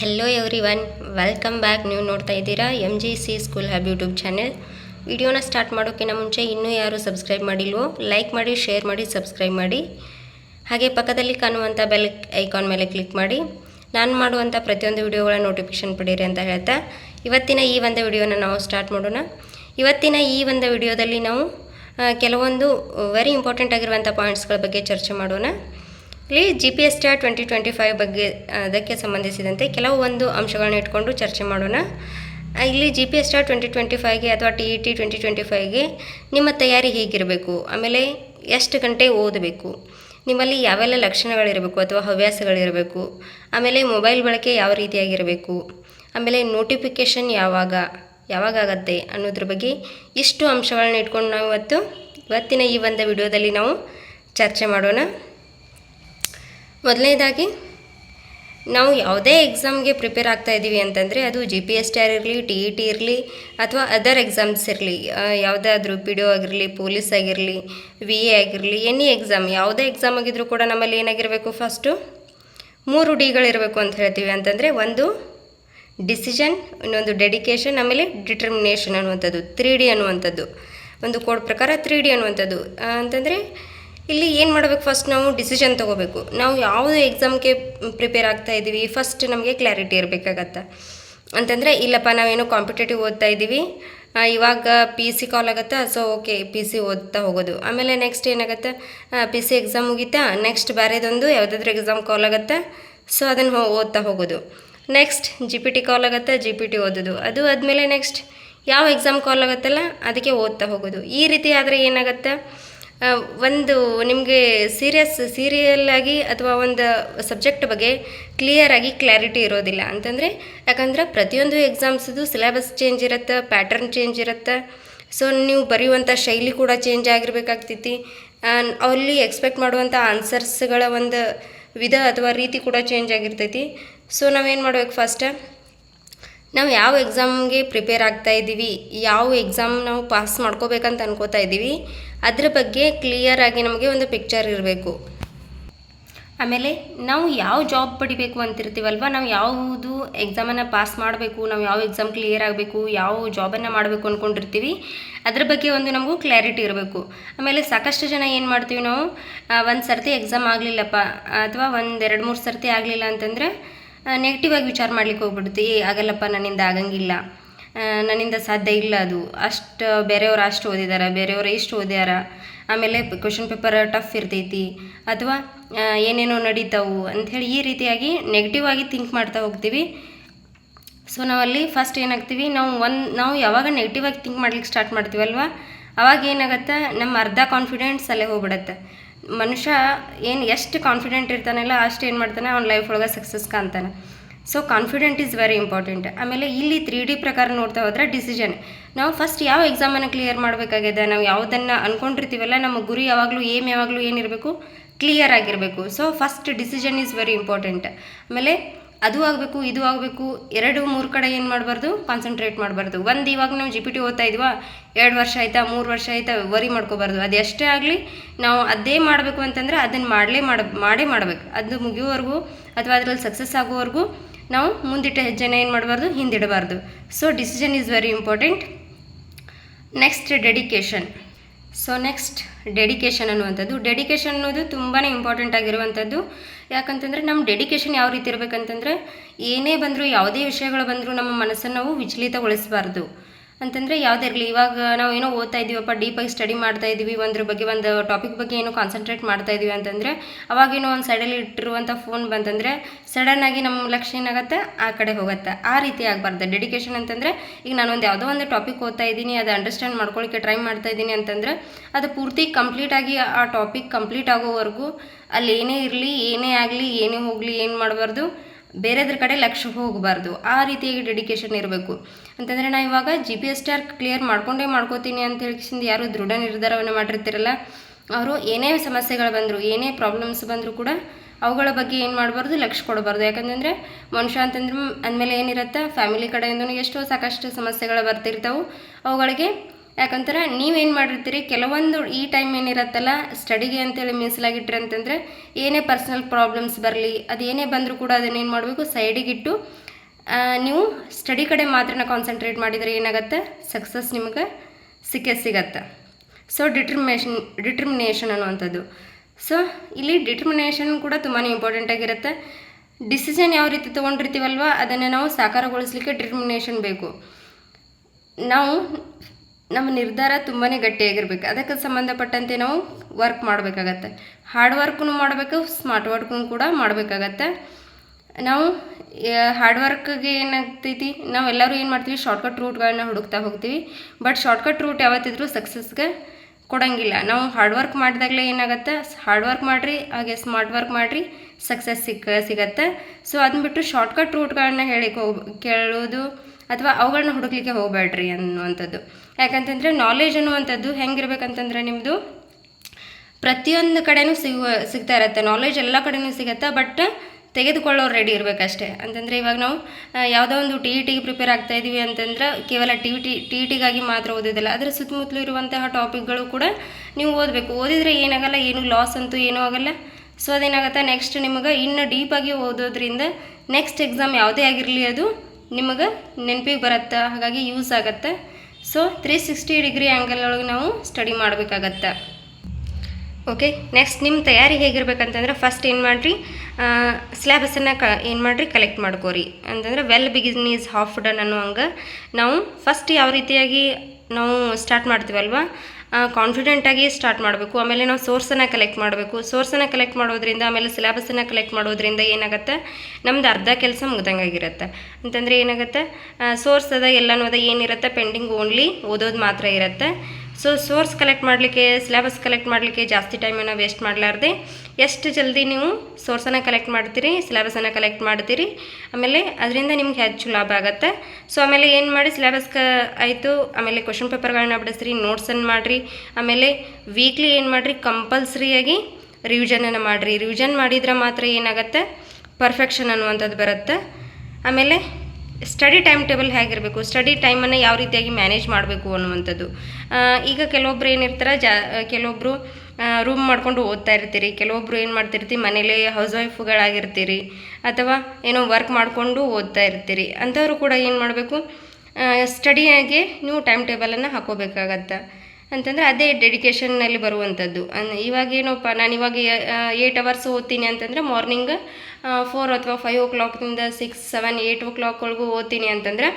Hello everyone welcome back ನೀವು ನೋಡ್ತಾ ಇದ್ದೀರಾ M G C school hub YouTube channel ವಿಡಿಯೋನ ಸ್ಟಾರ್ಟ್ ಮಾಡೋಕ್ಕಿಂತ ಮುಂಚೆ ಇನ್ನೂ ಯಾರು ಸಬ್ಸ್ಕ್ರೈಬ್ ಮಾಡಿಲ್ವೋ ಲೈಕ್ ಮಾಡಿ ಶೇರ್ ಮಾಡಿ ಸಬ್ಸ್ಕ್ರೈಬ್ ಮಾಡಿ. ಹಾಗೆ ಪಕ್ಕದಲ್ಲಿ ಕಾಣುವಂಥ ಬೆಲ್ ಐಕಾನ್ ಮೇಲೆ ಕ್ಲಿಕ್ ಮಾಡಿ. ನಾನು ಮಾಡುವಂಥ ಪ್ರತಿಯೊಂದು ವಿಡಿಯೋಗಳ ನೋಟಿಫಿಕೇಷನ್ ಪಡೀರಿ ಅಂತ ಹೇಳ್ತಾ, ಇವತ್ತಿನ ಈ ಒಂದು ವಿಡಿಯೋನ ನಾವು ಸ್ಟಾರ್ಟ್ ಮಾಡೋಣ. ಇವತ್ತಿನ ಈ ಒಂದು ವಿಡಿಯೋದಲ್ಲಿ ನಾವು ಕೆಲವೊಂದು ವೆರಿ ಇಂಪಾರ್ಟೆಂಟ್ ಆಗಿರುವಂಥ ಪಾಯಿಂಟ್ಸ್ಗಳ ಬಗ್ಗೆ ಚರ್ಚೆ ಮಾಡೋಣ. ಇಲ್ಲಿ G P S T twenty twenty five ಬಗ್ಗೆ ಅದಕ್ಕೆ ಸಂಬಂಧಿಸಿದಂತೆ ಕೆಲವು ಒಂದು ಅಂಶಗಳನ್ನ ಇಟ್ಕೊಂಡು ಚರ್ಚೆ ಮಾಡೋಣ. ಇಲ್ಲಿ G P S T twenty twenty ಫೈವ್ಗೆ ಅಥವಾ T E T twenty twenty ಫೈವ್ಗೆ ನಿಮ್ಮ ತಯಾರಿ ಹೇಗಿರಬೇಕು? ಆಮೇಲೆ ಎಷ್ಟು ಗಂಟೆ ಓದಬೇಕು? ನಿಮ್ಮಲ್ಲಿ ಯಾವೆಲ್ಲ ಲಕ್ಷಣಗಳಿರಬೇಕು ಅಥವಾ ಹವ್ಯಾಸಗಳಿರಬೇಕು? ಆಮೇಲೆ ಮೊಬೈಲ್ ಬಳಕೆ ಯಾವ ರೀತಿಯಾಗಿರಬೇಕು? ಆಮೇಲೆ ನೋಟಿಫಿಕೇಷನ್ ಯಾವಾಗ ಯಾವಾಗ ಆಗತ್ತೆ ಅನ್ನೋದ್ರ ಬಗ್ಗೆ ಇಷ್ಟು ಅಂಶಗಳನ್ನ ಇಟ್ಕೊಂಡು ನಾವು ಇವತ್ತು, ಇವತ್ತಿನ ಈ ಒಂದು ವಿಡಿಯೋದಲ್ಲಿ ನಾವು ಚರ್ಚೆ ಮಾಡೋಣ. ಮೊದಲನೇದಾಗಿ, ನಾವು ಯಾವುದೇ ಎಕ್ಸಾಮ್ಗೆ ಪ್ರಿಪೇರ್ ಆಗ್ತಾ ಇದ್ದೀವಿ ಅಂತಂದರೆ ಅದು G P S T R ಇರಲಿ ಟಿ ಇ ಟಿ ಇರಲಿ ಅಥವಾ ಅದರ್ ಎಕ್ಸಾಮ್ಸ್ ಇರಲಿ. ಯಾವುದಾದ್ರೂ ಪಿ ಡಿ ಒ ಆಗಿರಲಿ ಪೊಲೀಸ್ ಆಗಿರಲಿ ವಿ ಎ ಆಗಿರಲಿ ಎನಿ ಎಕ್ಸಾಮ್ ಯಾವುದೇ ಎಕ್ಸಾಮ್ ಆಗಿದ್ರೂ ಕೂಡ ನಮ್ಮಲ್ಲಿ ಏನಾಗಿರಬೇಕು ಫಸ್ಟು ಮೂರು ಡಿಗಳಿರಬೇಕು ಅಂತ ಹೇಳ್ತೀವಿ ಅಂತಂದರೆ ಒಂದು ಡಿಸಿಷನ್ ಇನ್ನೊಂದು ಡೆಡಿಕೇಶನ್ ಆಮೇಲೆ ಡಿಟರ್ಮಿನೇಷನ್ ಅನ್ನುವಂಥದ್ದು ತ್ರೀ ಡಿ ಅನ್ನುವಂಥದ್ದು. ಒಂದು ಕೋಡ್ ಪ್ರಕಾರ ತ್ರೀ ಡಿ ಅನ್ನುವಂಥದ್ದು. ಅಂತಂದರೆ ಇಲ್ಲಿ ಏನು ಮಾಡಬೇಕು? ಫಸ್ಟ್ ನಾವು ಡಿಸಿಷನ್ ತೊಗೋಬೇಕು. ನಾವು ಯಾವುದು ಎಕ್ಸಾಮ್ಗೆ ಪ್ರಿಪೇರ್ ಆಗ್ತಾ ಇದ್ದೀವಿ ಫಸ್ಟ್ ನಮಗೆ ಕ್ಲಾರಿಟಿ ಇರಬೇಕಾಗತ್ತೆ. ಅಂತಂದರೆ, ಇಲ್ಲಪ್ಪ, ನಾವೇನು ಕಾಂಪಿಟೇಟಿವ್ ಓದ್ತಾ ಇದ್ದೀವಿ ಇವಾಗ ಪಿ ಸಿ ಕಾಲ್ ಆಗುತ್ತಾ ಸೊ ಓಕೆ ಪಿ ಸಿ ಓದ್ತಾ ಹೋಗೋದು. ಆಮೇಲೆ ನೆಕ್ಸ್ಟ್ ಏನಾಗುತ್ತೆ? ಪಿ ಸಿ ಎಕ್ಸಾಮ್ ಮುಗೀತಾ ನೆಕ್ಸ್ಟ್ ಬೇರೆದೊಂದು ಯಾವುದಾದ್ರೂ ಎಕ್ಸಾಮ್ ಕಾಲ್ ಆಗುತ್ತೆ ಸೊ ಅದನ್ನು ಓದ್ತಾ ಹೋಗೋದು. Next G P T call ಆಗುತ್ತೆ ಜಿ ಪಿ ಟಿ ಓದೋದು. ಅದು ಆದಮೇಲೆ ನೆಕ್ಸ್ಟ್ ಯಾವ ಎಕ್ಸಾಮ್ ಕಾಲ್ ಆಗುತ್ತಲ್ಲ, ಅದಕ್ಕೆ ಓದ್ತಾ ಹೋಗೋದು. ಈ ರೀತಿ ಆದರೆ ಏನಾಗುತ್ತೆ? ಒಂದು ನಿಮಗೆ ಸೀರಿಯಸ್ ಸೀರಿಯಲ್ ಆಗಿ ಅಥವಾ ಒಂದು ಸಬ್ಜೆಕ್ಟ್ ಬಗ್ಗೆ ಕ್ಲಿಯರ್ ಆಗಿ ಕ್ಲಾರಿಟಿ ಇರೋದಿಲ್ಲ. ಅಂತಂದರೆ, ಯಾಕಂದ್ರೆ ಪ್ರತಿಯೊಂದು ಎಕ್ಸಾಮ್ಸದು ಸಿಲೆಬಸ್ ಚೇಂಜ್ ಇರುತ್ತೆ ಪ್ಯಾಟರ್ನ್ ಚೇಂಜ್ ಇರುತ್ತೆ. ಸೊ ನೀವು ಬರೆಯುವಂಥ ಶೈಲಿ ಕೂಡ ಚೇಂಜ್ ಆಗಿರ್ಬೇಕಾಗ್ತೈತಿ. ಅಲ್ಲಿ ಎಕ್ಸ್ಪೆಕ್ಟ್ ಮಾಡುವಂಥ ಆನ್ಸರ್ಸ್ಗಳ ಒಂದು ವಿಧ ಅಥವಾ ರೀತಿ ಕೂಡ ಚೇಂಜ್ ಆಗಿರ್ತೈತಿ. ಸೊ ನಾವೇನು ಮಾಡ್ಬೇಕು ಫಸ್ಟ್ ನಾವು ಯಾವ ಎಕ್ಸಾಮ್ಗೆ ಪ್ರಿಪೇರ್ ಆಗ್ತಾ ಇದ್ದೀವಿ, ಯಾವ ಎಕ್ಸಾಮ್ ನಾವು ಪಾಸ್ ಮಾಡ್ಕೋಬೇಕಂತ ಅನ್ಕೋತಾ ಇದ್ದೀವಿ, ಅದ್ರ ಬಗ್ಗೆ ಕ್ಲಿಯರ್ ಆಗಿ ನಮಗೆ ಒಂದು ಪಿಕ್ಚರ್ ಇರಬೇಕು. ಆಮೇಲೆ ನಾವು ಯಾವ ಜಾಬ್ ಪಡಿಬೇಕು ಅಂತಿರ್ತೀವಲ್ವ, ನಾವು ಯಾವುದು ಎಕ್ಸಾಮನ್ನು ಪಾಸ್ ಮಾಡಬೇಕು, ನಾವು ಯಾವ ಎಕ್ಸಾಮ್ ಕ್ಲಿಯರ್ ಆಗಬೇಕು, ಯಾವ ಜಾಬನ್ನು ಮಾಡಬೇಕು ಅಂದ್ಕೊಂಡಿರ್ತೀವಿ ಅದ್ರ ಬಗ್ಗೆ ಒಂದು ನಮಗೂ ಕ್ಲಾರಿಟಿ ಇರಬೇಕು. ಆಮೇಲೆ ಸಾಕಷ್ಟು ಜನ ಏನು ಮಾಡ್ತೀವಿ ನಾವು ಒಂದು ಸರ್ತಿ ಎಕ್ಸಾಮ್ ಆಗಲಿಲ್ಲಪ್ಪ, ಅಥವಾ ಒಂದು ಎರಡು ಮೂರು ಸರ್ತಿ ಆಗಲಿಲ್ಲ ಅಂತಂದರೆ ನೆಗೆಟಿವ್ ಆಗಿ ವಿಚಾರ ಮಾಡ್ಲಿಕ್ಕೆ ಹೋಗ್ಬಿಡುತ್ತೆ ಏ ಆಗಲ್ಲಪ್ಪ ನನ್ನಿಂದ ಆಗಂಗಿಲ್ಲ. ನನ್ನಿಂದ ಸಾಧ್ಯ ಇಲ್ಲ ಅದು. ಅಷ್ಟು, ಬೇರೆಯವ್ರು ಅಷ್ಟು ಓದಿದಾರ, ಬೇರೆಯವ್ರು ಇಷ್ಟು ಓದ್ಯಾರ. ಆಮೇಲೆ ಕ್ವಶನ್ ಪೇಪರ್ ಟಫ್ ಇರ್ತೈತಿ. ಅಥವಾ ಏನೇನೋ ನಡೀತಾವು ಅಂಥೇಳಿ ಈ ರೀತಿಯಾಗಿ ನೆಗೆಟಿವ್ ಆಗಿ ಥಿಂಕ್ ಮಾಡ್ತಾ ಹೋಗ್ತೀವಿ. ಸೊ ನಾವಲ್ಲಿ ಫಸ್ಟ್ ಏನಾಗ್ತೀವಿ, ನಾವು ಒಂದು, ನಾವು ಯಾವಾಗ ನೆಗೆಟಿವ್ ಆಗಿ ಥಿಂಕ್ ಮಾಡ್ಲಿಕ್ಕೆ ಸ್ಟಾರ್ಟ್ ಮಾಡ್ತೀವಲ್ವ, ಅವಾಗ ಏನಾಗತ್ತೆ, ನಮ್ಮ ಅರ್ಧ ಕಾನ್ಫಿಡೆನ್ಸ್ ಅಲ್ಲೇ ಹೋಗ್ಬಿಡತ್ತೆ. ಮನುಷ್ಯ ಏನು ಎಷ್ಟು ಕಾನ್ಫಿಡೆಂಟ್ ಇರ್ತಾನಲ್ಲ ಅಷ್ಟು ಏನು ಮಾಡ್ತಾನೆ, ಅವ್ನ ಲೈಫ್ ಒಳಗೆ ಸಕ್ಸಸ್ ಕಾಣ್ತಾನೆ. So confident is very important ಆಮೇಲೆ ಇಲ್ಲಿ ತ್ರೀ ಡಿ ಪ್ರಕಾರ ನೋಡ್ತಾ ಹೋದ್ರೆ ಡಿಸಿಷನ್ ನಾವು ಫಸ್ಟ್ ಯಾವ ಎಕ್ಸಾಮನ್ನು ಕ್ಲಿಯರ್ ಮಾಡಬೇಕಾಗಿದೆ? ನಾವು ಯಾವುದನ್ನು ಅಂದ್ಕೊಂಡಿರ್ತೀವಲ್ಲ ನಮ್ಮ ಗುರಿ ಯಾವಾಗಲೂ ಏಮ್ ಯಾವಾಗಲೂ ಏನಿರಬೇಕು ಕ್ಲಿಯರ್ ಆಗಿರಬೇಕು. So first decision is very important ಆಮೇಲೆ ಅದು ಆಗಬೇಕು, ಇದು ಆಗಬೇಕು, ಎರಡು, ಮೂರು ಕಡೆ ಏನು ಮಾಡಬಾರ್ದು? ಕಾನ್ಸಂಟ್ರೇಟ್ ಮಾಡಬಾರ್ದು. ಒಂದು ಇವಾಗ ನಾವು ಜಿ ಪಿ ಟಿ ಓದ್ತಾ ಇದ್ವಾ, ಎರಡು ವರ್ಷ ಆಯಿತಾ, ಮೂರು ವರ್ಷ ಆಯಿತಾ ವರಿ ಮಾಡ್ಕೋಬಾರ್ದು. ಅದು ಎಷ್ಟೇ ಆಗಲಿ, ನಾವು ಅದೇ ಮಾಡಬೇಕು ಅಂತಂದರೆ ಅದನ್ನು ಮಾಡಲೇ ಮಾಡ, ಮಾಡೇ ಮಾಡಬೇಕು. ಅದು ಮುಗಿಯೋವರೆಗೂ ಅಥವಾ ಅದರಲ್ಲಿ ಸಕ್ಸಸ್ ಆಗೋವರೆಗೂ ನಾವು ಮುಂದಿಟ್ಟ ಹೆಜ್ಜೆನ ಏನು ಮಾಡಬಾರ್ದು? ಹಿಂದಿಡಬಾರ್ದು. So decision is very important next dedication so next dedication ಅನ್ನುವಂಥದ್ದು. ಡೆಡಿಕೇಶನ್ ಅನ್ನೋದು ತುಂಬಾ ಇಂಪಾರ್ಟೆಂಟ್ ಆಗಿರುವಂಥದ್ದು. ಯಾಕಂತಂದರೆ ನಮ್ಮ ಡೆಡಿಕೇಶನ್ ಯಾವ ರೀತಿ ಇರಬೇಕಂತಂದರೆ ಏನೇ ಬಂದರೂ, ಯಾವುದೇ ವಿಷಯಗಳು ಬಂದರೂ ನಮ್ಮ ಮನಸ್ಸನ್ನು ನಾವು ವಿಚಲಿತಗೊಳಿಸಬಾರ್ದು. ಅಂತಂದರೆ ಯಾವುದೇ ಇರಲಿ, ಇವಾಗ ನಾವು ಏನೋ ಓದ್ತಾ ಇದ್ದೀವಪ್ಪ ಡೀಪಾಗಿ ಸ್ಟಡಿ ಮಾಡ್ತಾ ಇದ್ದೀವಿ ಒಂದ್ರ ಬಗ್ಗೆ ಒಂದು ಟಾಪಿಕ್ ಬಗ್ಗೆ ಏನೋ ಕಾನ್ಸಂಟ್ರೇಟ್ ಮಾಡ್ತಾ ಇದ್ದೀವಿ ಅಂತಂದರೆ ಅವಾಗೇನೋ ಒಂದು ಸೈಡಲ್ಲಿ ಇಟ್ಟಿರುವಂಥ ಫೋನ್ ಬಂತಂದರೆ ಸಡನ್ನಾಗಿ ನಮ್ಮ ಲಕ್ಷ್ಯ ಏನಾಗುತ್ತೆ, ಆ ಕಡೆ ಹೋಗುತ್ತೆ. ಆ ರೀತಿ ಆಗಬಾರ್ದು. ಡೆಡಿಕೇಶನ್ ಅಂತಂದರೆ, ಈಗ ನಾನು ಒಂದು ಯಾವುದೋ ಒಂದು ಟಾಪಿಕ್ ಓದ್ತಾ ಇದ್ದೀನಿ ಅದು ಅಂಡರ್ಸ್ಟ್ಯಾಂಡ್ ಮಾಡ್ಕೊಳ್ಳಿಕ್ಕೆ ಟ್ರೈ ಮಾಡ್ತಾ ಇದ್ದೀನಿ ಅಂತಂದರೆ, ಅದು ಪೂರ್ತಿ ಕಂಪ್ಲೀಟಾಗಿ ಆ ಟಾಪಿಕ್ ಕಂಪ್ಲೀಟ್ ಆಗೋವರೆಗೂ ಅಲ್ಲಿ ಏನೇ ಇರಲಿ, ಏನೇ ಆಗಲಿ, ಏನೇ ಹೋಗಲಿ, ಏನು ಮಾಡಬಾರ್ದು ಬೇರೆದ್ರ ಕಡೆ ಲಕ್ಷ್ಯ ಹೋಗಬಾರ್ದು. ಆ ರೀತಿಯಾಗಿ ಡೆಡಿಕೇಶನ್ ಇರಬೇಕು. ಅಂತಂದರೆ ನಾ ಇವಾಗ G P S T R clear ಮಾಡ್ಕೊಂಡೇ ಮಾಡ್ಕೋತೀನಿ ಅಂತ ಹೇಳಿ ಯಾರು ದೃಢ ನಿರ್ಧಾರವನ್ನು ಮಾಡಿರ್ತಿರಲ್ಲ, ಅವರು ಏನೇ ಸಮಸ್ಯೆಗಳು ಬಂದರು, ಏನೇ ಪ್ರಾಬ್ಲಮ್ಸ್ ಬಂದರೂ ಕೂಡ ಅವುಗಳ ಬಗ್ಗೆ ಏನು ಮಾಡಬಾರ್ದು, ಲಕ್ಷ್ಯ ಕೊಡಬಾರ್ದು. ಯಾಕಂತಂದರೆ ಮನುಷ್ಯ ಅಂತಂದ್ರೆ ಅಂದಮೇಲೆ ಏನಿರುತ್ತೆ ಫ್ಯಾಮಿಲಿ ಕಡೆಯಿಂದನೂ ಎಷ್ಟೋ ಸಾಕಷ್ಟು ಸಮಸ್ಯೆಗಳು ಬರ್ತಿರ್ತಾವೆ. ಅವುಗಳಿಗೆ ಯಾಕಂತಾರೆ ನೀವೇನು ಮಾಡಿರ್ತೀರಿ, ಕೆಲವೊಂದು ಈ ಟೈಮ್ ಏನಿರತ್ತಲ್ಲ ಸ್ಟಡಿಗೆ ಅಂತೇಳಿ ಮೀಸಲಾಗಿಟ್ರಿ ಅಂತಂದರೆ ಏನೇ ಪರ್ಸ್ನಲ್ ಪ್ರಾಬ್ಲಮ್ಸ್ ಬರಲಿ, ಅದು ಏನೇ ಬಂದರೂ ಕೂಡ ಅದನ್ನೇನು ಮಾಡಬೇಕು ಸೈಡಿಗಿಟ್ಟು ನೀವು ಸ್ಟಡಿ ಕಡೆ ಮಾತ್ರ ಕಾನ್ಸಂಟ್ರೇಟ್ ಮಾಡಿದರೆ ಏನಾಗುತ್ತೆ ಸಕ್ಸಸ್ ನಿಮಗೆ ಸಿಕ್ಕೇ ಸಿಗತ್ತೆ. ಸೊ ಡಿಟರ್ಮಿನೇಷನ್ ಡಿಟರ್ಮಿನೇಷನ್ ಅನ್ನುವಂಥದ್ದು. ಸೊ ಇಲ್ಲಿ ಡಿಟರ್ಮಿನೇಷನ್ ಕೂಡ ತುಂಬಾ ಇಂಪಾರ್ಟೆಂಟ್ ಆಗಿರುತ್ತೆ. ಡಿಸಿಷನ್ ಯಾವ ರೀತಿ ತೊಗೊಂಡಿರ್ತೀವಲ್ವ, ಅದನ್ನು ನಾವು ಸಾಕಾರಗೊಳಿಸ್ಲಿಕ್ಕೆ ಡಿಟರ್ಮಿನೇಷನ್ ಬೇಕು. ನಾವು ನಮ್ಮ ನಿರ್ಧಾರ ತುಂಬಾ ಗಟ್ಟಿಯಾಗಿರ್ಬೇಕು. ಅದಕ್ಕೆ ಸಂಬಂಧಪಟ್ಟಂತೆ ನಾವು ವರ್ಕ್ ಮಾಡಬೇಕಾಗತ್ತೆ. ಹಾರ್ಡ್ ವರ್ಕ್ನು ಮಾಡಬೇಕು ಸ್ಮಾರ್ಟ್ ವರ್ಕ್ನು ಕೂಡ ಮಾಡಬೇಕಾಗತ್ತೆ. ನಾವು ಹಾರ್ಡ್ ವರ್ಕ್ಗೆ ಏನಾಗ್ತೈತಿ? ನಾವೆಲ್ಲರೂ ಏನು ಮಾಡ್ತೀವಿ ಶಾರ್ಟ್ಕಟ್ ರೂಟ್ಗಳನ್ನ ಹುಡುಕ್ತಾ ಹೋಗ್ತೀವಿ. ಬಟ್ ಶಾರ್ಟ್ಕಟ್ ರೂಟ್ ಯಾವತ್ತಿದ್ರೂ ಸಕ್ಸಸ್ಗೆ ಕೊಡಂಗಿಲ್ಲ. ನಾವು ಹಾರ್ಡ್ ವರ್ಕ್ ಮಾಡಿದಾಗಲೇ ಏನಾಗುತ್ತೆ? ಹಾರ್ಡ್ ವರ್ಕ್ ಮಾಡಿರಿ, ಹಾಗೆ ಸ್ಮಾರ್ಟ್ ವರ್ಕ್ ಮಾಡಿರಿ ಸಕ್ಸಸ್ ಸಿಕ್ಕ ಸಿಗತ್ತೆ. ಸೊ ಅದನ್ನ ಬಿಟ್ಟು ಶಾರ್ಟ್ಕಟ್ ರೂಟ್ಗಳನ್ನ ಹೋಗ್ ಕೇಳೋದು ಅಥವಾ ಅವುಗಳನ್ನ ಹುಡುಕ್ಲಿಕ್ಕೆ ಹೋಗಬೇಡ್ರಿ ಅನ್ನುವಂಥದ್ದು. ಯಾಕಂತಂದರೆ ನಾಲೆಜ್ ಅನ್ನುವಂಥದ್ದು ಹೆಂಗಿರ್ಬೇಕಂತಂದ್ರೆ ನಿಮ್ಮದು ಪ್ರತಿಯೊಂದು ಕಡೆನೂ ಸಿಗುವ, ಸಿಗ್ತಾ ಇರುತ್ತೆ. ನಾಲೆಜ್ ಎಲ್ಲ ಕಡೆನೂ ಸಿಗುತ್ತೆ ಬಟ್ ತೆಗೆದುಕೊಳ್ಳೋರು ರೆಡಿ ಇರಬೇಕಷ್ಟೇ. ಅಂತಂದರೆ ಇವಾಗ ನಾವು ಯಾವುದೋ ಒಂದು ಟಿ ಇ ಟಿಗೆ ಪ್ರಿಪೇರ್ ಆಗ್ತಾ ಇದ್ದೀವಿ ಅಂತಂದ್ರೆ ಕೇವಲ ಟಿ ಟಿ ಟಿ ಇ ಟಿಗಾಗಿ ಮಾತ್ರ ಓದೋದಿಲ್ಲ. ಅದರ ಸುತ್ತಮುತ್ತಲೂ ಇರುವಂತಹ ಟಾಪಿಕ್ಗಳು ಕೂಡ ನೀವು ಓದಬೇಕು. ಓದಿದರೆ ಏನಾಗಲ್ಲ, ಏನು ಲಾಸ್ ಅಂತೂ ಏನೂ ಆಗಲ್ಲ. ಸೊ ಅದೇನಾಗುತ್ತೆ ನೆಕ್ಸ್ಟ್ ನಿಮಗೆ ಇನ್ನು ಡೀಪಾಗಿ ಓದೋದ್ರಿಂದ ನೆಕ್ಸ್ಟ್ ಎಕ್ಸಾಮ್ ಯಾವುದೇ ಆಗಿರಲಿ ಅದು ನಿಮಗೆ ನೆನಪಿಗೆ ಬರುತ್ತೆ, ಹಾಗಾಗಿ ಯೂಸ್ ಆಗುತ್ತೆ. So three sixty degree angle ಒಳಗೆ ನಾವು ಸ್ಟಡಿ ಮಾಡಬೇಕಾಗತ್ತೆ. ಓಕೆ ನೆಕ್ಸ್ಟ್ ನಿಮ್ಮ ತಯಾರಿ ಹೇಗಿರ್ಬೇಕಂತಂದ್ರೆ ಫಸ್ಟ್ ಏನು ಮಾಡಿರಿ? ಸ್ಲ್ಯಾಬಸನ್ನು ಕ, ಏನು ಮಾಡಿರಿ? ಕಲೆಕ್ಟ್ ಮಾಡ್ಕೋರಿ. ಅಂತಂದ್ರೆ well begin is half done ಅನ್ನೋ ಹಂಗೆ ನಾವು ಫಸ್ಟ್ ಯಾವ ರೀತಿಯಾಗಿ ನಾವು ಸ್ಟಾರ್ಟ್ ಮಾಡ್ತೀವಲ್ವ? ಕಾನ್ಫಿಡೆಂಟಾಗಿ ಸ್ಟಾರ್ಟ್ ಮಾಡಬೇಕು. ಆಮೇಲೆ ನಾವು ಸೋರ್ಸನ್ನು ಕಲೆಕ್ಟ್ ಮಾಡಬೇಕು. ಸೋರ್ಸನ್ನು ಕಲೆಕ್ಟ್ ಮಾಡೋದ್ರಿಂದ, ಆಮೇಲೆ ಸಿಲೆಬಸನ್ನು ಕಲೆಕ್ಟ್ ಮಾಡೋದ್ರಿಂದ ಏನಾಗುತ್ತೆ? ನಮ್ದು ಅರ್ಧ ಕೆಲಸ ಮುಗ್ದಂಗಾಗಿರುತ್ತೆ. ಅಂತಂದರೆ ಏನಾಗುತ್ತೆ? ಸೋರ್ಸ್ ಅದ, ಎಲ್ಲನೂ ಅದ, ಏನಿರುತ್ತೆ? ಪೆಂಡಿಂಗ್ ಓನ್ಲಿ ಓದೋದು ಮಾತ್ರ ಇರುತ್ತೆ. ಸೊ ಸೋರ್ಸ್ ಕಲೆಕ್ಟ್ ಮಾಡಲಿಕ್ಕೆ ಸಿಲೆಬಸ್ ಕಲೆಕ್ಟ್ ಮಾಡಲಿಕ್ಕೆ ಜಾಸ್ತಿ ಟೈಮನ್ನು ವೇಸ್ಟ್ ಮಾಡಲಾರ್ದೆ, ಎಷ್ಟು ಜಲ್ದಿ ನೀವು ಸೋರ್ಸನ್ನು ಕಲೆಕ್ಟ್ ಮಾಡ್ತೀರಿ ಸಿಲೆಬಸನ್ನು ಕಲೆಕ್ಟ್ ಮಾಡ್ತೀರಿ, ಆಮೇಲೆ ಅದರಿಂದ ನಿಮ್ಗೆ ಹೆಚ್ಚು ಲಾಭ ಆಗುತ್ತೆ. ಸೊ ಆಮೇಲೆ ಏನು ಮಾಡಿ ಸಿಲೆಬಸ್ ಕ ಆಯಿತು, ಆಮೇಲೆ ಕ್ವಶನ್ ಪೇಪರ್ಗಳನ್ನ ಬಿಡಿಸ್ರಿ ನೋಟ್ಸನ್ನು ಮಾಡಿರಿ, ಆಮೇಲೆ ವೀಕ್ಲಿ ಏನು ಮಾಡಿರಿ ಕಂಪಲ್ಸರಿಯಾಗಿ ರಿವಿಷನನ್ನು ಮಾಡಿರಿ. ರಿವಿಷನ್ ಮಾಡಿದ್ರೆ ಮಾತ್ರ ಏನಾಗುತ್ತೆ? ಪರ್ಫೆಕ್ಷನ್ ಅನ್ನುವಂಥದ್ದು ಬರುತ್ತೆ. ಆಮೇಲೆ ಸ್ಟಡಿ ಟೈಮ್ ಟೇಬಲ್ ಹೇಗಿರಬೇಕು? ಸ್ಟಡಿ ಟೈಮನ್ನು ಯಾವ ರೀತಿಯಾಗಿ ಮ್ಯಾನೇಜ್ ಮಾಡಬೇಕು ಅನ್ನುವಂಥದ್ದು. ಈಗ ಕೆಲವೊಬ್ರು ಏನಿರ್ತಾರೆ, ಜಾ ಕೆಲವೊಬ್ಬರು ರೂಮ್ ಮಾಡ್ಕೊಂಡು ಓದ್ತಾ ಇರ್ತೀರಿ. ಕೆಲವೊಬ್ರು ಏನು ಮಾಡ್ತಿರ್ತೀರಿ ಮನೇಲಿ ಹೌಸ್ ವೈಫ್ಗಳಾಗಿರ್ತೀರಿ ಅಥವಾ ಏನೋ ವರ್ಕ್ ಮಾಡಿಕೊಂಡು ಓದ್ತಾ ಇರ್ತೀರಿ. ಅಂಥವ್ರು ಕೂಡ ಏನು ಮಾಡಬೇಕು? ಸ್ಟಡಿಯಾಗೆ ನೀವು ಟೈಮ್ ಟೇಬಲನ್ನು ಹಾಕೋಬೇಕಾಗತ್ತೆ? ಅಂತಂದರೆ ಅದೇ ಡೆಡಿಕೇಶನ್ನಲ್ಲಿ ಬರುವಂಥದ್ದು ಅನ್ ಇವಾಗ ಏನೋಪ್ಪ, ನಾನು ಇವಾಗ ಏಯ್ಟ್ ಅವರ್ಸ್ ಓದ್ತೀನಿ ಅಂತಂದರೆ ಮಾರ್ನಿಂಗ್ ಫೋರ್ ಅಥವಾ ಫೈವ್ ಓ ಕ್ಲಾಕ್ನಿಂದ ಸಿಕ್ಸ್ ಸೆವೆನ್ ಏಯ್ಟ್ ಓ ಕ್ಲಾಕ್ವರೆಗೂ ಓದ್ತೀನಿ ಅಂತಂದರೆ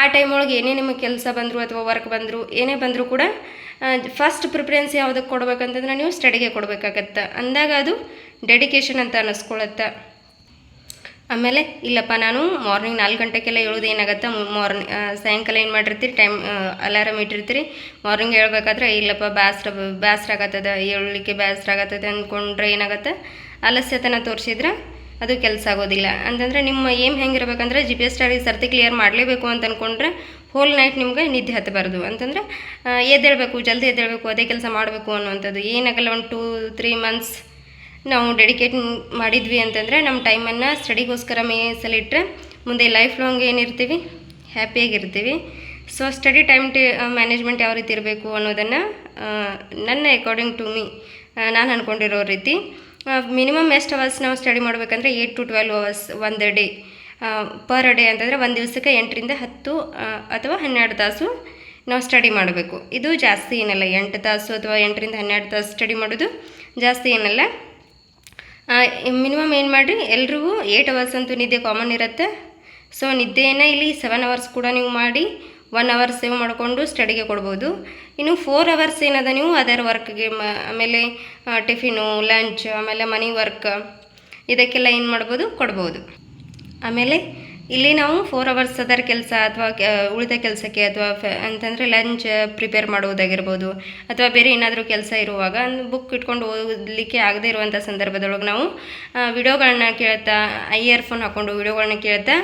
ಆ ಟೈಮ್ ಒಳಗೆ ಏನೇ ನಿಮಗೆ ಕೆಲಸ ಬಂದರು ಅಥವಾ ವರ್ಕ್ ಬಂದರು, ಏನೇ ಬಂದರೂ ಕೂಡ ಫಸ್ಟ್ ಪ್ರಿಫರೆನ್ಸ್ ಯಾವುದಕ್ಕೆ ಕೊಡಬೇಕಂತಂದ್ರೆ ನೀವು ಸ್ಟಡಿಗೆ ಕೊಡಬೇಕಾಗತ್ತೆ. ಅಂದಾಗ ಅದು ಡೆಡಿಕೇಶನ್ ಅಂತ ಅನ್ನಿಸ್ಕೊಳತ್ತೆ ಆಮೇಲೆ, ಇಲ್ಲಪ್ಪ, ನಾನು ಮಾರ್ನಿಂಗ್ ನಾಲ್ಕು ಗಂಟೆಗೆಲ್ಲ ಹೇಳೋದು ಏನಾಗುತ್ತೆ? ಮಾರ್ನಿ ಸಾಯಂಕಾಲ ಏನು ಮಾಡಿರ್ತೀರಿ? ಟೈಮ್ ಅಲಾರಾಮ್ ಇಟ್ಟಿರ್ತೀರಿ. ಮಾರ್ನಿಂಗ್ ಹೇಳ್ಬೇಕಾದ್ರೆ, ಇಲ್ಲಪ್ಪ, ಬ್ಯಾಸ್ರ ಬ್ಯಾಸ್ರ ಆಗತ್ತದ, ಏಳಲಿಕ್ಕೆ ಬ್ಯಾಸ್ರ ಆಗತ್ತದೆ ಅಂದ್ಕೊಂಡ್ರೆ ಏನಾಗುತ್ತೆ? ಆಲಸ್ಯತನ ತೋರಿಸಿದ್ರೆ ಅದು ಕೆಲಸ ಆಗೋದಿಲ್ಲ. ಅಂತಂದರೆ, ನಿಮ್ಮ ಏಮ್ ಹೆಂಗಿರ್ಬೇಕಂದ್ರೆ ಜಿ ಪಿ ಎಸ್ ಸ್ಟಡಿ ಸರ್ತಿ ಕ್ಲಿಯರ್ ಮಾಡಲೇಬೇಕು ಅಂತ ಅಂದ್ಕೊಂಡ್ರೆ ಹೋಲ್ ನೈಟ್ ನಿಮ್ಗೆ ನಿದ್ದೆ ಹತ್ತಬಾರ್ದು ಅಂತಂದ್ರೆ ಎದ್ದೇಳಬೇಕು, ಜಲ್ದಿ ಎದ್ದೇಳಬೇಕು, ಅದೇ ಕೆಲಸ ಮಾಡಬೇಕು ಅನ್ನುವಂಥದ್ದು. ಏನಾಗಲ್ಲ, ಒಂದು ಟೂ ತ್ರೀ ಮಂತ್ಸ್ ನಾವು ಡೆಡಿಕೇಟ್ ಮಾಡಿದ್ವಿ ಅಂತಂದರೆ ನಮ್ಮ ಟೈಮನ್ನು ಸ್ಟಡಿಗೋಸ್ಕರ ಮೀಸಲಿಟ್ಟರೆ ಮುಂದೆ ಲೈಫ್ ಲಾಂಗ್ ಏನಿರ್ತೀವಿ? ಹ್ಯಾಪಿಯಾಗಿರ್ತೀವಿ ಸೊ ಸ್ಟಡಿ ಟೈಮ್ ಟೇ ಮ್ಯಾನೇಜ್ಮೆಂಟ್ ಯಾವ ರೀತಿ ಇರಬೇಕು ಅನ್ನೋದನ್ನು ನನ್ನ ಅಕಾರ್ಡಿಂಗ್ ಟು ಮೀ ನಾನು ಅಂದ್ಕೊಂಡಿರೋ ರೀತಿ ಮಿನಿಮಮ್ ಎಷ್ಟು ಅವರ್ಸ್ ನಾವು ಸ್ಟಡಿ ಮಾಡಬೇಕಂದ್ರೆ ಏಯ್ಟ್ ಟು ಟ್ವೆಲ್ವ್ ಅವರ್ಸ್ ಒಂದು ಡೇ ಪರ್ ಡೇ ಅಂತಂದರೆ ಒಂದು ದಿವಸಕ್ಕೆ ಎಂಟರಿಂದ ಹತ್ತು ಅಥವಾ ಹನ್ನೆರಡು ತಾಸು ನಾವು ಸ್ಟಡಿ ಮಾಡಬೇಕು. ಇದು ಜಾಸ್ತಿ ಏನಲ್ಲ, ಎಂಟು ತಾಸು ಅಥವಾ ಎಂಟರಿಂದ ಹನ್ನೆರಡು ತಾಸು ಸ್ಟಡಿ ಮಾಡೋದು ಜಾಸ್ತಿ ಏನಲ್ಲ. ಮಿನಿಮಮ್ ಏನು ಮಾಡಿರಿ? ಎಲ್ರಿಗೂ ಏಯ್ಟ್ ಅವರ್ಸ್ ಅಂತೂ ನಿದ್ದೆ ಕಾಮನ್ ಇರುತ್ತೆ. ಸೊ ನಿದ್ದೆಯನ್ನು ಇಲ್ಲಿ ಸೆವೆನ್ ಅವರ್ಸ್ ಕೂಡ ನೀವು ಮಾಡಿ ಒನ್ ಅವರ್ ಸೇವ್ ಮಾಡಿಕೊಂಡು ಸ್ಟಡಿಗೆ ಕೊಡ್ಬೋದು. ಇನ್ನು ಫೋರ್ ಅವರ್ಸ್ ಏನದ ನೀವು? ಅದರ್ ವರ್ಕ್ಗೆ ಮ, ಆಮೇಲೆ ಟಿಫಿನು ಲಂಚ್ ಆಮೇಲೆ ಮನಿ ವರ್ಕ್ ಇದಕ್ಕೆಲ್ಲ ಏನು ಮಾಡ್ಬೋದು? ಕೊಡ್ಬೋದು. ಆಮೇಲೆ ಇಲ್ಲಿ ನಾವು ಫೋರ್ ಅವರ್ಸ್ ಅದರ ಕೆಲಸ ಅಥವಾ ಉಳಿದ ಕೆಲಸಕ್ಕೆ ಅಥವಾ ಅಂತಂದರೆ ಲಂಚ್ ಪ್ರಿಪೇರ್ ಮಾಡುವುದಾಗಿರ್ಬೋದು. ಅಥವಾ ಬೇರೆ ಏನಾದರೂ ಕೆಲಸ ಇರುವಾಗ ಬುಕ್ ಇಟ್ಕೊಂಡು ಓದಲಿಕ್ಕೆ ಆಗದೇ ಇರುವಂಥ ಸಂದರ್ಭದೊಳಗೆ ನಾವು ವಿಡಿಯೋಗಳನ್ನ ಕೇಳ್ತಾ ಇಯರ್ಫೋನ್ ಹಾಕ್ಕೊಂಡು ವಿಡಿಯೋಗಳನ್ನ ಕೇಳ್ತಾ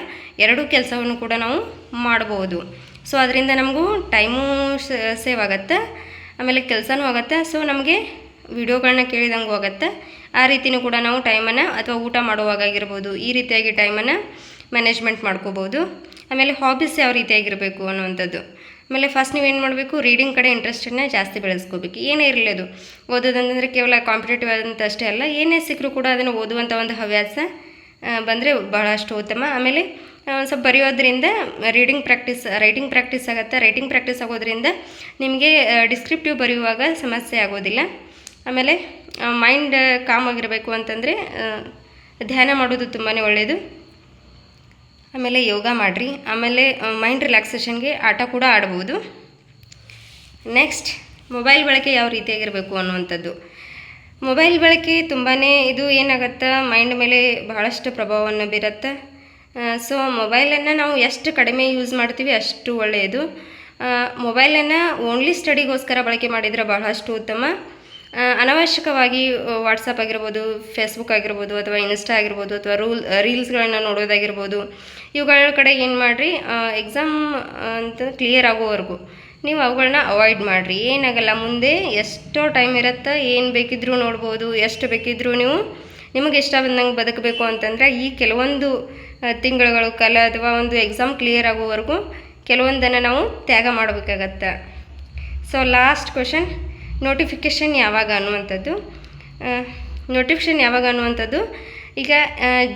ಎರಡೂ ಕೆಲಸವನ್ನು ಕೂಡ ನಾವು ಮಾಡ್ಬೋದು. ಸೊ ಅದರಿಂದ ನಮಗೂ ಟೈಮೂ ಸೇವ್ ಆಗುತ್ತೆ. ಆಮೇಲೆ ಕೆಲಸನೂ ಆಗುತ್ತೆ. ಸೊ ನಮಗೆ ವಿಡಿಯೋಗಳನ್ನ ಕೇಳಿದಂಗೂ ಆಗುತ್ತೆ. ಆ ರೀತಿಯೂ ಕೂಡ ನಾವು ಟೈಮನ್ನು ಅಥವಾ ಊಟ ಮಾಡುವಾಗ ಆಗಿರ್ಬೋದು ಈ ರೀತಿಯಾಗಿ ಟೈಮನ್ನು ಮ್ಯಾನೇಜ್ಮೆಂಟ್ ಮಾಡ್ಕೋಬೋದು. ಆಮೇಲೆ ಹಾಬೀಸ್ ಯಾವ ರೀತಿಯಾಗಿರಬೇಕು ಅನ್ನುವಂಥದ್ದು. ಆಮೇಲೆ ಫಸ್ಟ್ ನೀವೇನು ಮಾಡಬೇಕು? ರೀಡಿಂಗ್ ಕಡೆ ಇಂಟ್ರೆಸ್ಟನ್ನು ಜಾಸ್ತಿ ಬೆಳೆಸ್ಕೋಬೇಕು. ಏನೇ ಇರಲಿ ಅದು. ಓದೋದಂತಂದರೆ ಕೇವಲ ಕಾಂಪಿಟೇಟಿವ್ ಆದಂಥ ಅಷ್ಟೇ ಅಲ್ಲ, ಏನೇ ಸಿಕ್ಕರೂ ಕೂಡ ಅದನ್ನು ಓದುವಂಥ ಒಂದು ಹವ್ಯಾಸ ಬಂದರೆ ಬಹಳಷ್ಟು ಉತ್ತಮ. ಆಮೇಲೆ ಸ್ವಲ್ಪ ಬರೆಯೋದ್ರಿಂದ ರೀಡಿಂಗ್ ಪ್ರಾಕ್ಟೀಸ್ ರೈಟಿಂಗ್ ಪ್ರಾಕ್ಟೀಸ್ ಆಗುತ್ತೆ? ರೈಟಿಂಗ್ ಪ್ರಾಕ್ಟೀಸ್ ಆಗೋದ್ರಿಂದ ನಿಮಗೆ ಡಿಸ್ಕ್ರಿಪ್ಟಿವ್ ಬರೆಯುವಾಗ ಸಮಸ್ಯೆ ಆಗೋದಿಲ್ಲ. ಆಮೇಲೆ ಮೈಂಡ್ ಕಾಮ್ ಆಗಿರಬೇಕು ಅಂತಂದರೆ ಧ್ಯಾನ ಮಾಡೋದು ತುಂಬಾ ಒಳ್ಳೆಯದು ಆಮೇಲೆ ಯೋಗ ಮಾಡಿರಿ. ಆಮೇಲೆ ಮೈಂಡ್ ರಿಲ್ಯಾಕ್ಸೇಷನ್ಗೆ ಆಟ ಕೂಡ ಆಡ್ಬೋದು. ನೆಕ್ಸ್ಟ್ ಮೊಬೈಲ್ ಬಳಕೆ ಯಾವ ರೀತಿಯಾಗಿರಬೇಕು ಅನ್ನುವಂಥದ್ದು. ಮೊಬೈಲ್ ಬಳಕೆ ತುಂಬಾ ಇದು ಏನಾಗುತ್ತೆ ಮೈಂಡ್ ಮೇಲೆ ಬಹಳಷ್ಟು ಪ್ರಭಾವವನ್ನು ಬೀರುತ್ತೆ. ಸೊ ಮೊಬೈಲನ್ನು ನಾವು ಎಷ್ಟು ಕಡಿಮೆ ಯೂಸ್ ಮಾಡ್ತೀವಿ ಅಷ್ಟು ಒಳ್ಳೆಯದು ಮೊಬೈಲನ್ನು ಓನ್ಲಿ ಸ್ಟಡಿಗೋಸ್ಕರ ಬಳಕೆ ಮಾಡಿದರೆ ಬಹಳಷ್ಟು ಉತ್ತಮ. ಅನವಶ್ಯಕವಾಗಿ ವಾಟ್ಸಪ್ ಆಗಿರ್ಬೋದು ಫೇಸ್ಬುಕ್ ಆಗಿರ್ಬೋದು, ಅಥವಾ ಇನ್ಸ್ಟಾ ಆಗಿರ್ಬೋದು, ಅಥವಾ ರೂಲ್ ರೀಲ್ಸ್ಗಳನ್ನು ನೋಡೋದಾಗಿರ್ಬೋದು. ಇವುಗಳ ಕಡೆ ಏನು ಮಾಡಿರಿ ಎಕ್ಸಾಮ್ ಅಂತ ಕ್ಲಿಯರ್ ಆಗೋವರೆಗೂ. ನೀವು ಅವುಗಳನ್ನ ಅವಾಯ್ಡ್ ಮಾಡಿರಿ. ಏನಾಗಲ್ಲ, ಮುಂದೆ ಎಷ್ಟೋ ಟೈಮ್ ಇರುತ್ತೆ ಏನು ಬೇಕಿದ್ರೂ ನೋಡ್ಬೋದು. ಎಷ್ಟು ಬೇಕಿದ್ರೂ ನೀವು ನಿಮಗೆ ಇಷ್ಟ ಬಂದಂಗೆ ಬದುಕಬೇಕು ಅಂತಂದರೆ, ಈ ಕೆಲವೊಂದು ತಿಂಗಳುಗಳು, ಕಾಲ ಅಥವಾ ಒಂದು ಎಕ್ಸಾಮ್ ಕ್ಲಿಯರ್ ಆಗೋವರೆಗೂ ಕೆಲವೊಂದನ್ನು ನಾವು ತ್ಯಾಗ ಮಾಡಬೇಕಾಗತ್ತೆ. ಸೊ ಲಾಸ್ಟ್ ಕ್ವೆಶನ್ ನೋಟಿಫಿಕೇಷನ್ ಯಾವಾಗ ಅನ್ನುವಂಥದ್ದು. ನೋಟಿಫಿಕೇಷನ್ ಯಾವಾಗ ಅನ್ನುವಂಥದ್ದು? ಈಗ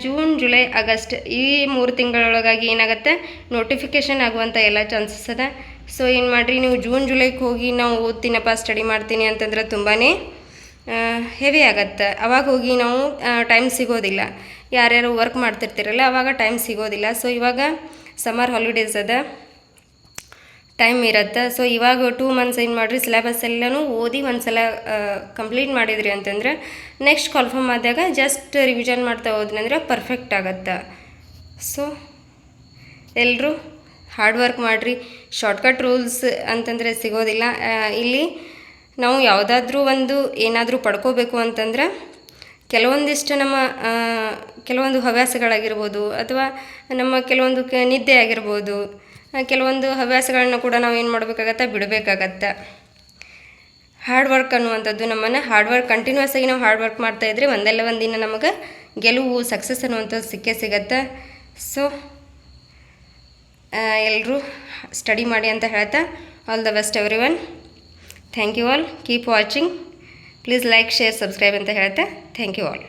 ಜೂನ್, ಜುಲೈ, ಆಗಸ್ಟ್ ಈ ಮೂರು ತಿಂಗಳೊಳಗಾಗಿ ಏನಾಗುತ್ತೆ? ನೋಟಿಫಿಕೇಷನ್ ಆಗುವಂಥ ಎಲ್ಲ ಚಾನ್ಸಸ್ ಅದ. ಸೊ ಏನು ಮಾಡಿರಿ? ನೀವು ಜೂನ್ ಜುಲೈಗೆ ಹೋಗಿ ನಾವು ಓದ್ತೀನಪ್ಪ ಸ್ಟಡಿ ಮಾಡ್ತೀನಿ ಅಂತಂದ್ರೆ ತುಂಬಾ ಹೆವಿ ಆಗತ್ತೆ. ಅವಾಗ ಹೋಗಿ ನಾವು ಟೈಮ್ ಸಿಗೋದಿಲ್ಲ. ಯಾರ್ಯಾರು ವರ್ಕ್ ಮಾಡ್ತಿರ್ತೀರಲ್ಲ, ಅವಾಗ ಟೈಮ್ ಸಿಗೋದಿಲ್ಲ. ಸೊ ಇವಾಗ ಸಮ್ಮರ್ ಹಾಲಿಡೇಸ್ ಅದ. ಟೈಮ್ ಇರುತ್ತೆ. ಸೊ ಇವಾಗ ಟೂ ಮಂತ್ಸ್ ಏನು ಮಾಡಿರಿ ಸಿಲೆಬಸ್ ಎಲ್ಲನೂ ಓದಿ ಒಂದು ಸಲ ಕಂಪ್ಲೀಟ್ ಮಾಡಿದ್ರಿ ಅಂತಂದ್ರೆ ನೆಕ್ಸ್ಟ್ ಕನ್ಫರ್ಮ್ ಆದಾಗ ಜಸ್ಟ್ ರಿವಿಷನ್ ಮಾಡ್ತಾ ಹೋದ್ನಂದ್ರೆ ಪರ್ಫೆಕ್ಟ್ ಆಗುತ್ತೆ. ಸೊ ಎಲ್ಲರೂ ಹಾರ್ಡ್ ವರ್ಕ್ ಮಾಡಿರಿ. ಶಾರ್ಟ್ಕಟ್ ರೂಲ್ಸ್ ಅಂತಂದರೆ ಸಿಗೋದಿಲ್ಲ. ಇಲ್ಲಿ ನಾವು ಯಾವುದಾದ್ರೂ ಒಂದು ಏನಾದರೂ ಪಡ್ಕೋಬೇಕು ಅಂತಂದ್ರೆ, ಕೆಲವೊಂದಿಷ್ಟು ನಮ್ಮ ಕೆಲವೊಂದು ಹವ್ಯಾಸಗಳಾಗಿರ್ಬೋದು ಅಥವಾ ನಮ್ಮ ಕೆಲವೊಂದು ಕ, ನಿದ್ದೆ ಆಗಿರ್ಬೋದು ಕೆಲವೊಂದು ಹವ್ಯಾಸಗಳನ್ನ ಕೂಡ ನಾವು ಏನು ಮಾಡಬೇಕಾಗತ್ತೆ? ಬಿಡಬೇಕಾಗತ್ತೆ. ಹಾರ್ಡ್ ವರ್ಕ್ ಅನ್ನುವಂಥದ್ದು ನಮ್ಮನ್ನು. ಹಾರ್ಡ್ ವರ್ಕ್ ಕಂಟಿನ್ಯೂಸ್ ಆಗಿ ನಾವು ಹಾರ್ಡ್ ವರ್ಕ್ ಮಾಡ್ತಾ ಇದ್ರೆ ಒಂದಲ್ಲ ಒಂದಿನ ನಮಗೆ ಗೆಲುವು ಸಕ್ಸಸ್ ಅನ್ನುವಂಥದ್ದು ಸಿಕ್ಕೇ ಸಿಗತ್ತೆ. ಸೊ ಎಲ್ಲರೂ ಸ್ಟಡಿ ಮಾಡಿ ಅಂತ ಹೇಳ್ತಾ all the best everyone thank you all keep watching please like share subscribe ಅಂತ ಹೇಳ್ತಾ ಥ್ಯಾಂಕ್ ಯು ಆಲ್